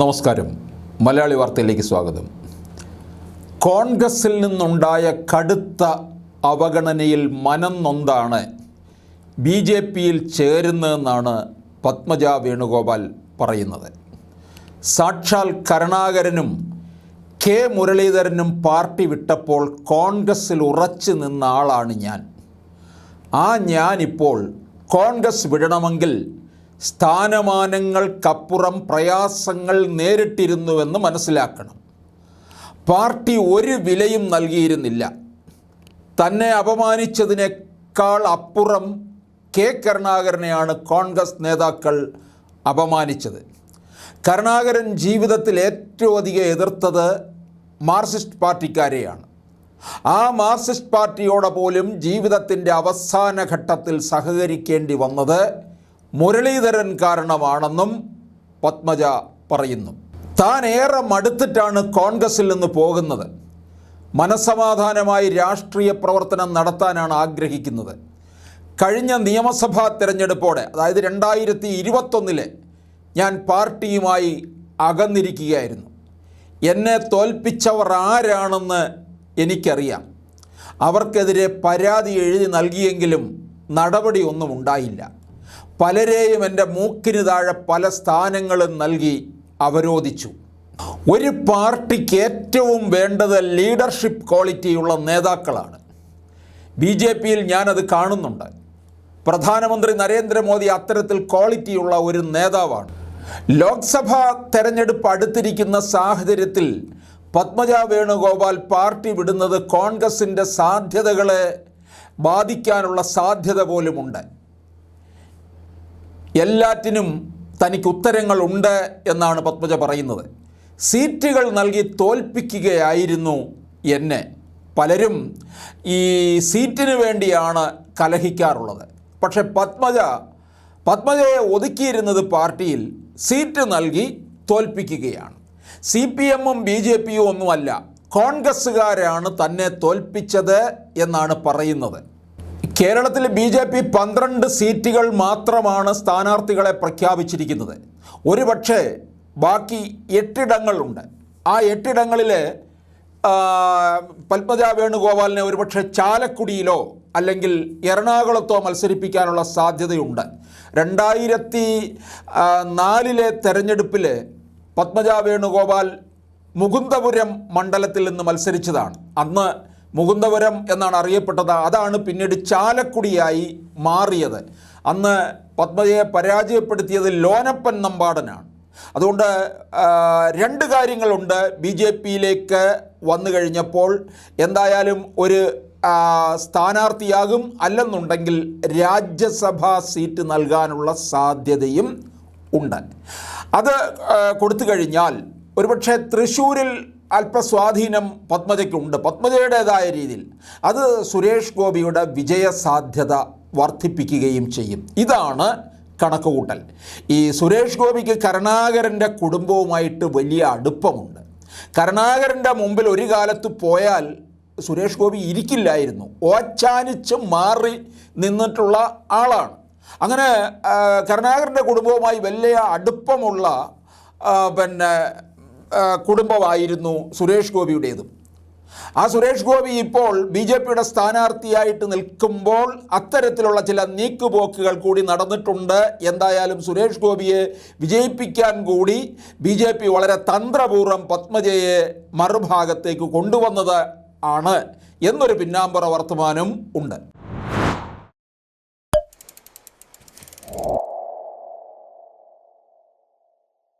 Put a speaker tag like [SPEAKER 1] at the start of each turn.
[SPEAKER 1] നമസ്കാരം. മലയാളി വാർത്തയിലേക്ക് സ്വാഗതം. കോൺഗ്രസിൽ നിന്നുണ്ടായ കടുത്ത അവഗണനയിൽ മനം നൊന്താണ് ബി ജെ പിയിൽ ചേരുന്നതെന്നാണ് പത്മജ വേണുഗോപാൽ പറയുന്നത്. സാക്ഷാൽ കരുണാകരനും കെ മുരളീധരനും പാർട്ടി വിട്ടപ്പോൾ കോൺഗ്രസ്സിൽ ഉറച്ചു നിന്ന ആളാണ് ഞാൻ. ആ ഞാനിപ്പോൾ കോൺഗ്രസ് വിടണമെങ്കിൽ സ്ഥാനമാനങ്ങൾക്കപ്പുറം പ്രയാസങ്ങൾ നേരിട്ടിരുന്നുവെന്ന് മനസ്സിലാക്കണം. പാർട്ടി ഒരു വിലയും നൽകിയിരുന്നില്ല. തന്നെ അപമാനിച്ചതിനേക്കാൾ അപ്പുറം കെ കരുണാകരനെയാണ് കോൺഗ്രസ് നേതാക്കൾ അപമാനിച്ചത്. കരുണാകരൻ ജീവിതത്തിൽ ഏറ്റവും അധികം എതിർത്തത് മാർക്സിസ്റ്റ് പാർട്ടിക്കാരെയാണ്. ആ മാർക്സിസ്റ്റ് പാർട്ടിയോടെ പോലും ജീവിതത്തിന്റെ അവസാന ഘട്ടത്തിൽ സഹകരിക്കേണ്ടി വന്നത് മുരളീധരൻ കാരണമാണെന്നും പത്മജ പറയുന്നു. താൻ ഏറെ മടുത്തിട്ടാണ് കോൺഗ്രസിൽ നിന്ന് പോകുന്നത്. മനസമാധാനമായി രാഷ്ട്രീയ പ്രവർത്തനം നടത്താനാണ് ആഗ്രഹിക്കുന്നത്. കഴിഞ്ഞ നിയമസഭാ തിരഞ്ഞെടുപ്പോടെ അതായത് രണ്ടായിരത്തി ഇരുപത്തൊന്നിലെ ഞാൻ പാർട്ടിയുമായി അകന്നിരിക്കുകയായിരുന്നു. എന്നെ തോൽപ്പിച്ചവർ ആരാണെന്ന് എനിക്കറിയാം. അവർക്കെതിരെ പരാതി എഴുതി നൽകിയെങ്കിലും നടപടിയൊന്നും ഉണ്ടായില്ല. പലരെയും എന്റെ മൂക്കിന് താഴെ പല സ്ഥാനങ്ങളും നൽകി അവരോധിച്ചു. ഒരു പാർട്ടിക്ക് ഏറ്റവും വേണ്ടത് ലീഡർഷിപ്പ് ക്വാളിറ്റിയുള്ള നേതാക്കളാണ്. ബി ജെ പിയിൽ ഞാനത് കാണുന്നുണ്ട്. പ്രധാനമന്ത്രി നരേന്ദ്രമോദി അത്തരത്തിൽ ക്വാളിറ്റിയുള്ള ഒരു നേതാവാണ്. ലോക്സഭാ തെരഞ്ഞെടുപ്പ് അടുത്തിരിക്കുന്ന സാഹചര്യത്തിൽ പത്മജ വേണുഗോപാൽ പാർട്ടി വിടുന്നത് കോൺഗ്രസിന്റെ സാധ്യതകളെ ബാധിക്കാനുള്ള സാധ്യത പോലുമുണ്ട്. എല്ലാറ്റിനും തനിക്ക് ഉത്തരങ്ങളുണ്ട് എന്നാണ് പത്മജ പറയുന്നത്. സീറ്റുകൾ നൽകി തോൽപ്പിക്കുകയായിരുന്നു എന്നെ. പലരും ഈ സീറ്റിന് വേണ്ടിയാണ് കലഹിക്കാറുള്ളത്. പക്ഷെ പത്മജ പത്മജയെ ഒതുക്കിയിരുന്നത് പാർട്ടിയിൽ സീറ്റ് നൽകി തോൽപ്പിക്കുകയാണ്. സി പി എമ്മും ബി ജെ പിയും ഒന്നുമല്ല കോൺഗ്രസ്സുകാരാണ് തന്നെ തോൽപ്പിച്ചത് എന്നാണ് പറയുന്നത്. കേരളത്തിൽ ബി ജെ പി പന്ത്രണ്ട് സീറ്റുകൾ മാത്രമാണ് സ്ഥാനാർത്ഥികളെ പ്രഖ്യാപിച്ചിരിക്കുന്നത്. ഒരുപക്ഷെ ബാക്കി എട്ടിടങ്ങളുണ്ട്. ആ എട്ടിടങ്ങളിൽ പത്മജ വേണുഗോപാലിനെ ഒരുപക്ഷെ ചാലക്കുടിയിലോ അല്ലെങ്കിൽ എറണാകുളത്തോ മത്സരിപ്പിക്കാനുള്ള സാധ്യതയുണ്ട്. രണ്ടായിരത്തി നാലിലെ തെരഞ്ഞെടുപ്പിൽ പത്മജ വേണുഗോപാൽ മുകുന്ദപുരം മണ്ഡലത്തിൽ നിന്ന് മത്സരിച്ചതാണ്. അന്ന് മുകുന്ദപുരം എന്നാണ് അറിയപ്പെട്ടത്. അതാണ് പിന്നീട് ചാലക്കുടിയായി മാറിയത്. അന്ന് പത്മജയെ പരാജയപ്പെടുത്തിയത് ലോനപ്പൻ നമ്പാടനാണ്. അതുകൊണ്ട് രണ്ട് കാര്യങ്ങളുണ്ട് ബി ജെ പിയിലേക്ക് വന്നു കഴിഞ്ഞപ്പോൾ. എന്തായാലും ഒരു സ്ഥാനാർത്ഥിയാകും അല്ലെന്നുണ്ടെങ്കിൽ രാജ്യസഭാ സീറ്റ് നൽകാനുള്ള സാധ്യതയും ഉണ്ട്. അത് കൊടുത്തു കഴിഞ്ഞാൽ ഒരുപക്ഷെ തൃശ്ശൂരിൽ അല്പസ്വാധീനം പത്മജയ്ക്കുണ്ട്. പത്മജയുടേതായ രീതിയിൽ അത് സുരേഷ് ഗോപിയുടെ വിജയസാധ്യത വർദ്ധിപ്പിക്കുകയും ചെയ്യും. ഇതാണ് കണക്കുകൂട്ടൽ. ഈ സുരേഷ് ഗോപിക്ക് കരുണാകരന്റെ കുടുംബവുമായിട്ട് വലിയ അടുപ്പമുണ്ട്. കരുണാകരന്റെ മുമ്പിൽ ഒരു കാലത്ത് പോയാൽ സുരേഷ് ഗോപി ഇരിക്കില്ലായിരുന്നു. ഓച്ചാനിച്ച് മാറി നിന്നിട്ടുള്ള ആളാണ്. അങ്ങനെ കരുണാകരന്റെ കുടുംബവുമായി വലിയ അടുപ്പമുള്ള പിന്നെ കുടുംബമായിരുന്നു സുരേഷ് ഗോപിയുടേതും. ആ സുരേഷ് ഗോപി ഇപ്പോൾ ബി ജെ പിയുടെ സ്ഥാനാർത്ഥിയായിട്ട് നിൽക്കുമ്പോൾ അത്തരത്തിലുള്ള ചില നീക്കുപോക്കുകൾ കൂടി നടന്നിട്ടുണ്ട്. എന്തായാലും സുരേഷ് ഗോപിയെ വിജയിപ്പിക്കാൻ കൂടി ബി ജെ പി വളരെ തന്ത്രപൂർവം പത്മജയെ മറുഭാഗത്തേക്ക് കൊണ്ടുവന്നത് ആണ് എന്നൊരു പിന്നാമ്പുറ വർത്തമാനം ഉണ്ട്.